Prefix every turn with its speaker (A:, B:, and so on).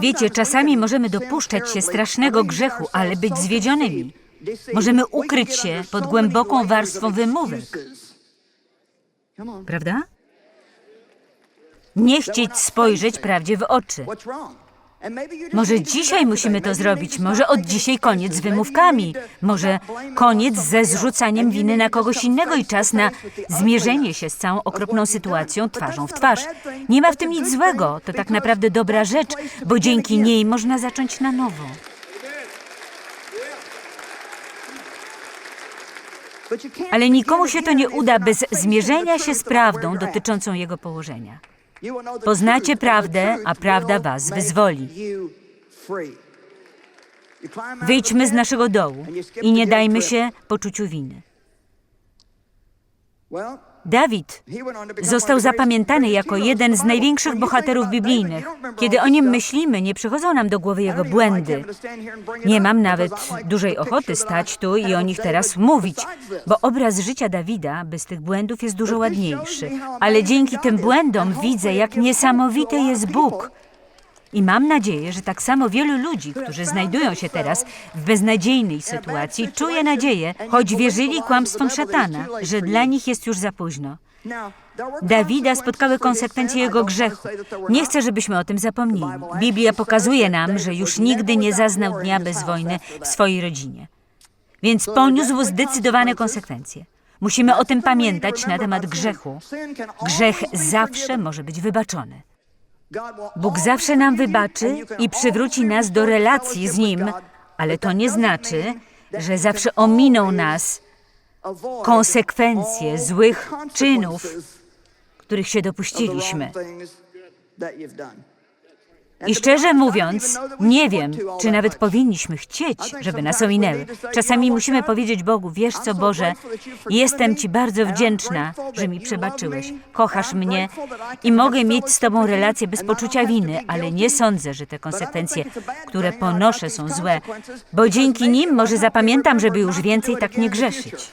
A: Wiecie, czasami możemy dopuszczać się strasznego grzechu, ale być zwiedzionymi. Możemy ukryć się pod głęboką warstwą wymówek. Prawda? Nie chcieć spojrzeć prawdzie w oczy. Może dzisiaj musimy to zrobić, może od dzisiaj koniec z wymówkami, może koniec ze zrzucaniem winy na kogoś innego i czas na zmierzenie się z całą okropną sytuacją twarzą w twarz. Nie ma w tym nic złego, to tak naprawdę dobra rzecz, bo dzięki niej można zacząć na nowo. Ale nikomu się to nie uda bez zmierzenia się z prawdą dotyczącą jego położenia. Poznacie prawdę, a prawda was wyzwoli. Wyjdźmy z naszego dołu i nie dajmy się poczuciu winy. Dawid został zapamiętany jako jeden z największych bohaterów biblijnych. Kiedy o nim myślimy, nie przychodzą nam do głowy jego błędy. Nie mam nawet dużej ochoty stać tu i o nich teraz mówić, bo obraz życia Dawida bez tych błędów jest dużo ładniejszy. Ale dzięki tym błędom widzę, jak niesamowity jest Bóg. I mam nadzieję, że tak samo wielu ludzi, którzy znajdują się teraz w beznadziejnej sytuacji, czuje nadzieję, choć wierzyli kłamstwom szatana, że dla nich jest już za późno. Dawida spotkały konsekwencje jego grzechu. Nie chcę, żebyśmy o tym zapomnieli. Biblia pokazuje nam, że już nigdy nie zaznał dnia bez wojny w swojej rodzinie. Więc poniósł zdecydowane konsekwencje. Musimy o tym pamiętać na temat grzechu. Grzech zawsze może być wybaczony. Bóg zawsze nam wybaczy i przywróci nas do relacji z Nim, ale to nie znaczy, że zawsze ominą nas konsekwencje złych czynów, których się dopuściliśmy. I szczerze mówiąc, nie wiem, czy nawet powinniśmy chcieć, żeby nas ominęły. Czasami musimy powiedzieć Bogu, wiesz co, Boże, jestem Ci bardzo wdzięczna, że mi przebaczyłeś, kochasz mnie i mogę mieć z Tobą relację bez poczucia winy, ale nie sądzę, że te konsekwencje, które ponoszę, są złe, bo dzięki nim może zapamiętam, żeby już więcej tak nie grzeszyć.